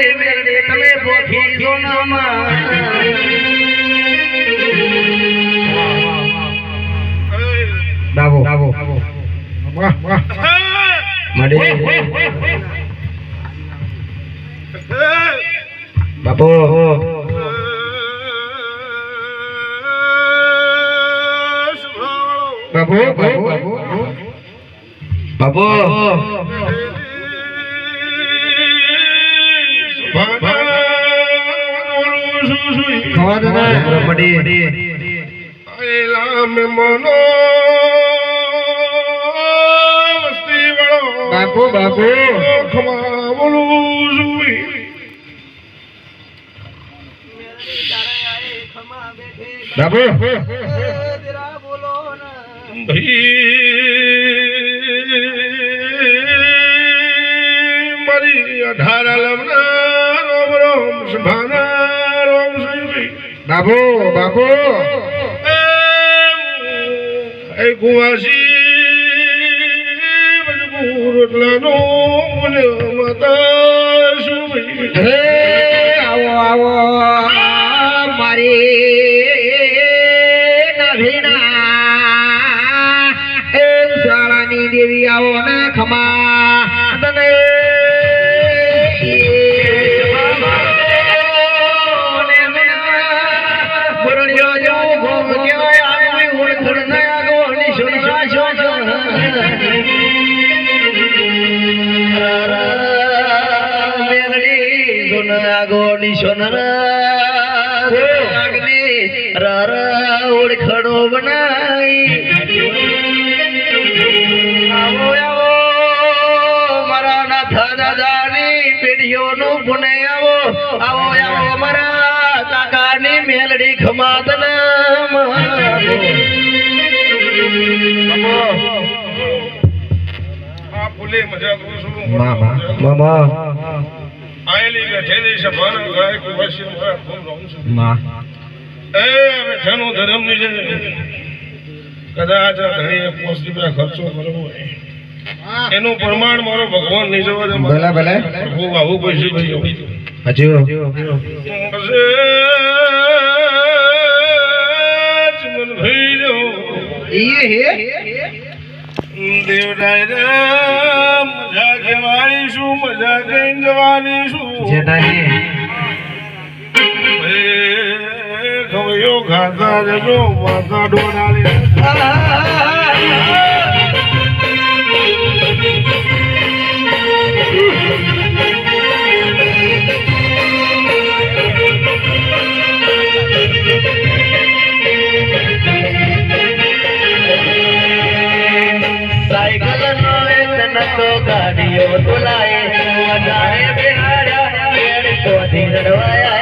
Way મેરડી તમે જો ના બાબુ બાબુ વાહ વાહ મળી બાપુ બાપુ. બાપુ. બાપુ. બાપુ બાપુ. મારી અઢાર લમના બાપુ બાપુ. એ કુવાસી મજબૂર એટલાનો મને માતા શું આવો આવો મારી નભીના નિશોનર આગની રર ઓળખણો બનાઈ. આવો આવો મારા નાથ દાદાની પેઢીઓનું પુણે આવો. આવો આવો મારા કાકાની મેલડી ખમાતન આ ફૂલે મજા કરું છું. મામા મામા આયેલી બેઠેલી સભાના ગાય કુવાસી મારા રહું છું એ બેઠાનો ધર્મની છે. કદાચ આ ધણીએ પોસ્ટ રૂપિયા ખર્ચો કરવો એનું પ્રમાણ મારો ભગવાન નહીં જવા દે ભલે ભલે. પ્રભુ આવું પૈસે હજુ ઈ હે? દેવરાય રે મજા કહેવાની શું? મજા કઈ જવાની શું? જેઠાજી ગમ્યો ગાધા જજો માતા ડોડાલે ગાડીઓ બોલાય. વધારે તો દિન રવાયા